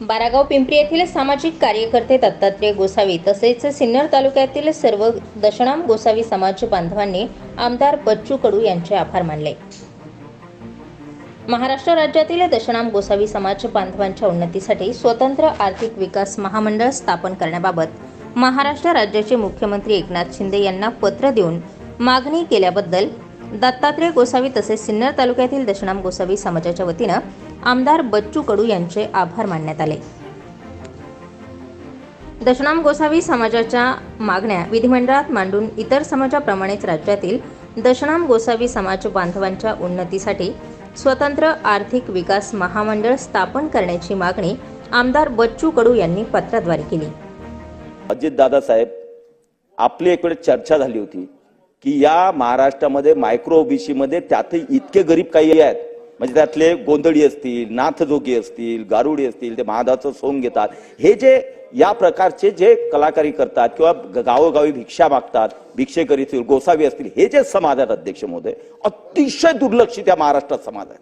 बारागाव पिंपरी येथील सामाजिक कार्यकर्ते दत्तात्रय गोसावी तसेच सिन्नर तालुक्यातील सर्व दशनाम गोसावी समाज बांधवांनी आमदार बच्चू कडू यांचे आभार मानले. महाराष्ट्र राज्यातील दशनाम गोसावी समाज बांधवांच्या उन्नतीसाठी स्वतंत्र आर्थिक विकास महामंडळ स्थापन करण्याबाबत महाराष्ट्र राज्याचे मुख्यमंत्री एकनाथ शिंदे यांना पत्र देऊन मागणी केल्याबद्दल दत्तात्रय गोसावी तसेच सिन्नर तालुक्यातील दशनाम गोसावी समाजाच्या वतीनं आमदार बच्चू कडू यांचे आभार मानण्यात आले. दशनाम गोसावी समाजाच्या मागण्या विधिमंडळात मांडून इतर समाजाप्रमाणेच राज्यातील दशनाम गोसावी समाज बांधवांच्या उन्नतीसाठी स्वतंत्र आर्थिक विकास महामंडळ स्थापन करण्याची मागणी आमदार बच्चू कडू यांनी पत्राद्वारे केली. अजित दादासाहेब आपली एक वेळ चर्चा झाली होती की या महाराष्ट्रामध्ये मायक्रो ओबीसी मध्ये त्यातही इतके गरीब काही आहेत. म्हणजे त्यातले गोंधळी असतील नाथजोगी असतील गारुडी असतील ते महादाचं सोंग घेतात. हे जे या प्रकारचे जे कलाकारी करतात किंवा गावोगावी भिक्षा मागतात भिक्षेकरी असतील गोसावी असतील हे जे समाज आहेत अध्यक्ष महोदय अतिशय दुर्लक्षित या महाराष्ट्रात समाज आहे.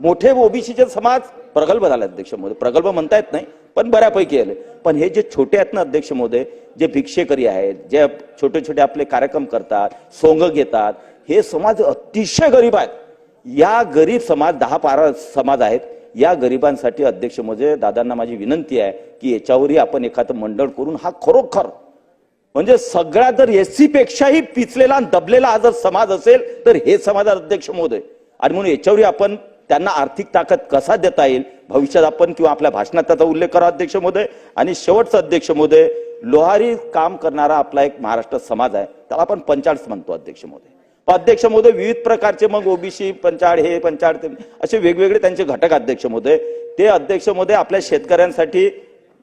मोठे ओबीसीचे समाज प्रगल्भ झाले अध्यक्ष महोदय. प्रगल्भ म्हणता येत नाही पण बऱ्यापैकी आले. पण हे जे छोटे आहेत ना अध्यक्ष महोदय जे भिक्षेकरी आहेत जे छोटे छोटे आपले कार्यक्रम करतात सोंग घेतात हे समाज अतिशय गरीब आहेत. या गरीब समाज दहा बारा समाज आहेत या गरिबांसाठी अध्यक्ष म्हणजे दादांना माझी विनंती आहे की याच्यावरही आपण एखादं मंडळ करून हा खरोखर म्हणजे सगळ्या जर एस पेक्षाही पिचलेला आणि दबलेला हा जर समाज असेल तर हे समाजात अध्यक्ष महोदय. आणि म्हणून याच्यावरही आपण त्यांना आर्थिक ताकद कसा देता येईल भविष्यात आपण किंवा आपल्या भाषणात त्याचा उल्लेख करा अध्यक्ष महोदय. आणि शेवटचा अध्यक्ष महोदय लोहारी काम करणारा आपला एक महाराष्ट्र समाज आहे त्याला आपण पंचाळच म्हणतो अध्यक्ष महोदय. अध्यक्ष महोदय विविध प्रकारचे मग ओबीसी पंचाळ हे पंचाळ ते असे वेगवेगळे त्यांचे घटक अध्यक्ष महोदय. ते अध्यक्ष महोदय आपल्या शेतकऱ्यांसाठी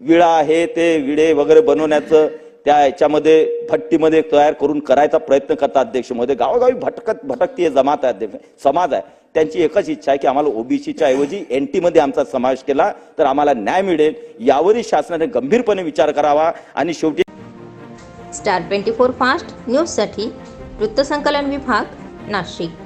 विळा आहे ते विडे वगैरे बनवण्याचं त्या याच्यामध्ये भट्टीमध्ये तयार करून करायचा प्रयत्न करतात अध्यक्ष महोदय. गावोगावी भटकत भटकती जमात आहे अध्यक्ष समाज आहे. त्यांची एकच इच्छा आहे की आम्हाला ओबीसीच्या ऐवजी एनटी मध्ये आमचा समावेश केला तर आम्हाला न्याय मिळेल. यावरही शासनाने गंभीरपणे विचार करावा आणि शेवटी स्टार ट्वेंटी फोर फास्ट न्यूजसाठी वृत्तसंकलन विभाग नाशिक.